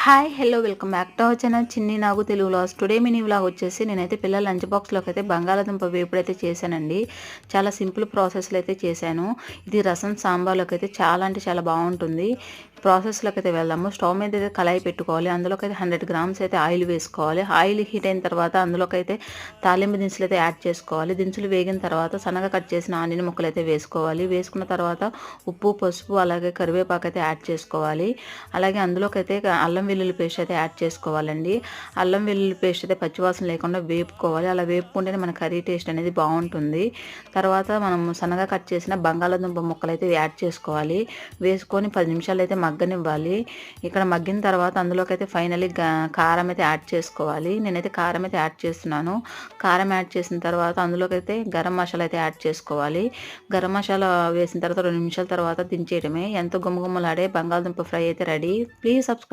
Hi hello welcome back to our channel Chinni Nagu Telugu loss today mini vlog వచ్చేసి నేనైతే పిల్లల lunch బాక్స్లోకి అయితే బంగాళాదుంప వేపుడైతే చేశానండి. చాలా సింపుల్ ప్రాసెస్లో అయితే చేశాను. ఇది రసం సాంబార్లోకి అయితే చాలా అంటే చాలా బాగుంటుంది. ప్రాసెస్లోకి అయితే వెళ్దాము. స్టవ్ మీద అయితే కళాయి పెట్టుకోవాలి. అందులోకి అయితే హండ్రెడ్ గ్రామ్స్ అయితే ఆయిల్ వేసుకోవాలి. ఆయిల్ హీట్ అయిన తర్వాత అందులోకి అయితే తాలింపు దినుసులు అయితే యాడ్ చేసుకోవాలి. దినుసులు వేగిన తర్వాత సన్నగా కట్ చేసిన ఆనియన్ ముక్కలు అయితే వేసుకోవాలి. వేసుకున్న తర్వాత ఉప్పు పసుపు అలాగే కరివేపాకు అయితే యాడ్ చేసుకోవాలి. అలాగే అందులోకి అయితే అల్లం అల్లం వెల్లుల్లి పేస్ట్ అయితే యాడ్ చేసుకోవాలండి. అల్లం వెల్లుల్లి పేస్ట్ అయితే పచ్చివాసన లేకుండా వేపుకోవాలి. అలా వేపుకుంటేనే మన కర్రీ టేస్ట్ అనేది బాగుంటుంది. తర్వాత మనం సన్నగా కట్ చేసిన బంగాళాదుంప ముక్కలు అయితే యాడ్ చేసుకోవాలి. వేసుకొని పది నిమిషాలు అయితే మగ్గనివ్వాలి. ఇక్కడ మగ్గిన తర్వాత అందులోకి అయితే ఫైనలీ కారం అయితే యాడ్ చేసుకోవాలి. నేనైతే కారం అయితే యాడ్ చేస్తున్నాను. కారం యాడ్ చేసిన తర్వాత అందులోకి అయితే గరం మసాలా అయితే యాడ్ చేసుకోవాలి. గరం మసాలా వేసిన తర్వాత రెండు నిమిషాల తర్వాత దించేయడమే. ఎంతో గుమ్మగుమ్మలాడే బంగాళదుంప ఫ్రై అయితే రెడీ. Please subscribe